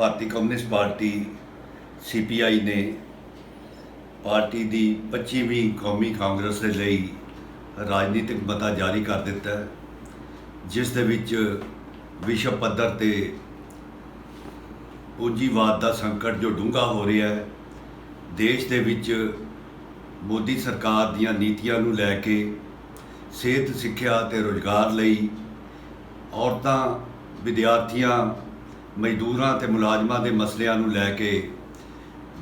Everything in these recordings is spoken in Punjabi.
ਭਾਰਤੀ ਕਮਿਊਨਿਸਟ ਪਾਰਟੀ ਸੀਪੀਆਈ ਨੇ ਪਾਰਟੀ ਦੀ 25ਵੀਂ ਕੌਮੀ ਕਾਂਗਰਸ ਦੇ ਲਈ ਰਾਜਨੀਤਿਕ ਮਤਾ ਜਾਰੀ ਕਰ ਦਿੱਤਾ ਹੈ, ਜਿਸ ਦੇ ਵਿੱਚ ਵਿਸ਼ਵ ਪੱਧਰ ਤੇ ਪੂੰਜੀਵਾਦ ਦਾ ਸੰਕਟ ਜੋ ਡੂੰਘਾ ਹੋ ਰਿਹਾ ਹੈ, ਦੇਸ਼ ਦੇ ਵਿੱਚ ਮੋਦੀ ਸਰਕਾਰ ਦੀਆਂ ਨੀਤੀਆਂ ਨੂੰ ਲੈ ਕੇ ਸਿਹਤ, ਸਿੱਖਿਆ ਤੇ ਰੋਜ਼ਗਾਰ ਲਈ ਔਰਤਾਂ, ਵਿਦਿਆਰਥੀਆਂ ਮਜ਼ਦੂਰਾਂ ਤੇ ਮੁਲਾਜ਼ਮਾਂ ਦੇ ਮਸਲਿਆਂ ਨੂੰ ਲੈ ਕੇ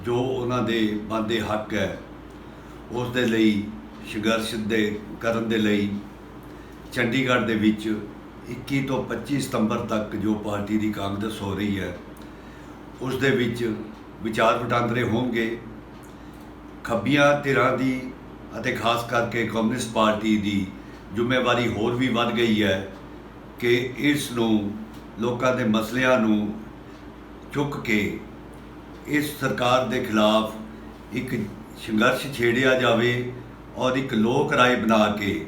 ਜੋ ਉਹਨਾਂ ਦੇ ਬਣਦੇ ਹੱਕ ਹੈ, ਉਸ ਦੇ ਲਈ ਸੰਘਰਸ਼ ਦੇ ਕਰਨ ਦੇ ਲਈ ਚੰਡੀਗੜ੍ਹ ਦੇ ਵਿੱਚ 21 ਤੋਂ 25 ਸਤੰਬਰ ਤੱਕ ਜੋ ਪਾਰਟੀ ਦੀ ਕਾਂਗਰਸ ਹੋ ਰਹੀ ਹੈ, ਉਸ ਦੇ ਵਿੱਚ ਵਿਚਾਰ ਵਟਾਂਦਰੇ ਹੋਣਗੇ। ਖੱਬੀਆਂ ਧਿਰਾਂ ਦੀ ਅਤੇ ਖਾਸ ਕਰਕੇ ਕਮਿਊਨਿਸਟ ਪਾਰਟੀ ਦੀ ਜ਼ਿੰਮੇਵਾਰੀ ਹੋਰ ਵੀ ਵੱਧ ਗਈ ਹੈ ਕਿ ਇਸ ਨੂੰ ਲੋਕਾਂ ਦੇ ਮਸਲਿਆਂ ਨੂੰ ਚੁੱਕ ਕੇ ਇਸ ਸਰਕਾਰ ਦੇ ਖਿਲਾਫ ਇੱਕ ਸੰਘਰਸ਼ ਛੇੜਿਆ ਜਾਵੇ ਔਰ ਇੱਕ ਲੋਕ ਰਾਏ ਬਣਾ ਕੇ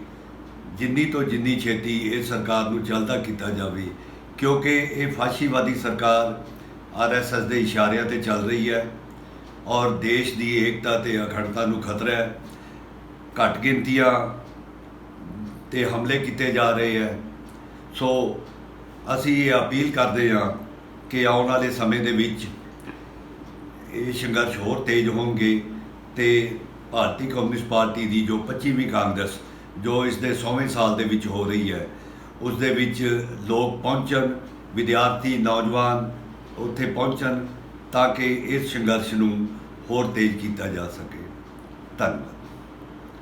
ਜਿੰਨੀ ਤੋਂ ਜਿੰਨੀ ਛੇਤੀ ਇਹ ਸਰਕਾਰ ਨੂੰ ਚੱਲਦਾ ਕੀਤਾ ਜਾਵੇ, ਕਿਉਂਕਿ ਇਹ ਫਾਸ਼ੀਵਾਦੀ ਸਰਕਾਰ ਆਰਐਸਐਸ ਦੇ ਇਸ਼ਾਰਿਆਂ ਤੇ ਚੱਲ ਰਹੀ ਹੈ ਔਰ ਦੇਸ਼ ਦੀ ਏਕਤਾ ਤੇ ਅਖੰਡਤਾ ਨੂੰ ਖਤਰਾ ਹੈ। ਘੱਟ ਗਿਣਤੀਆਂ ਤੇ ਹਮਲੇ ਕੀਤੇ ਜਾ ਰਹੇ ਹੈ। ਸੋ ਅਸੀਂ ਇਹ ਅਪੀਲ ਕਰਦੇ ਹਾਂ ਕਿ ਆਉਣ ਵਾਲੇ ਸਮੇਂ ਦੇ ਵਿੱਚ ਇਹ ਸੰਘਰਸ਼ ਹੋਰ ਤੇਜ਼ ਹੋਣਗੇ ਤੇ ਭਾਰਤੀ ਕਮਿਊਨਿਸਟ ਪਾਰਟੀ ਦੀ ਜੋ 25ਵੀਂ ਕਾਂਗਰਸ, ਜੋ ਇਸ ਦੇ 100ਵੇਂ ਸਾਲ ਦੇ ਵਿੱਚ ਹੋ ਰਹੀ ਹੈ, ਉਸ ਦੇ ਵਿੱਚ ਲੋਕ ਪਹੁੰਚਣ, ਵਿਦਿਆਰਥੀ, ਨੌਜਵਾਨ ਉੱਥੇ ਪਹੁੰਚਣ ਤਾਂ ਕਿ ਇਸ ਸੰਘਰਸ਼ ਨੂੰ ਹੋਰ ਤੇਜ਼ ਕੀਤਾ ਜਾ ਸਕੇ। ਧੰਨਵਾਦ।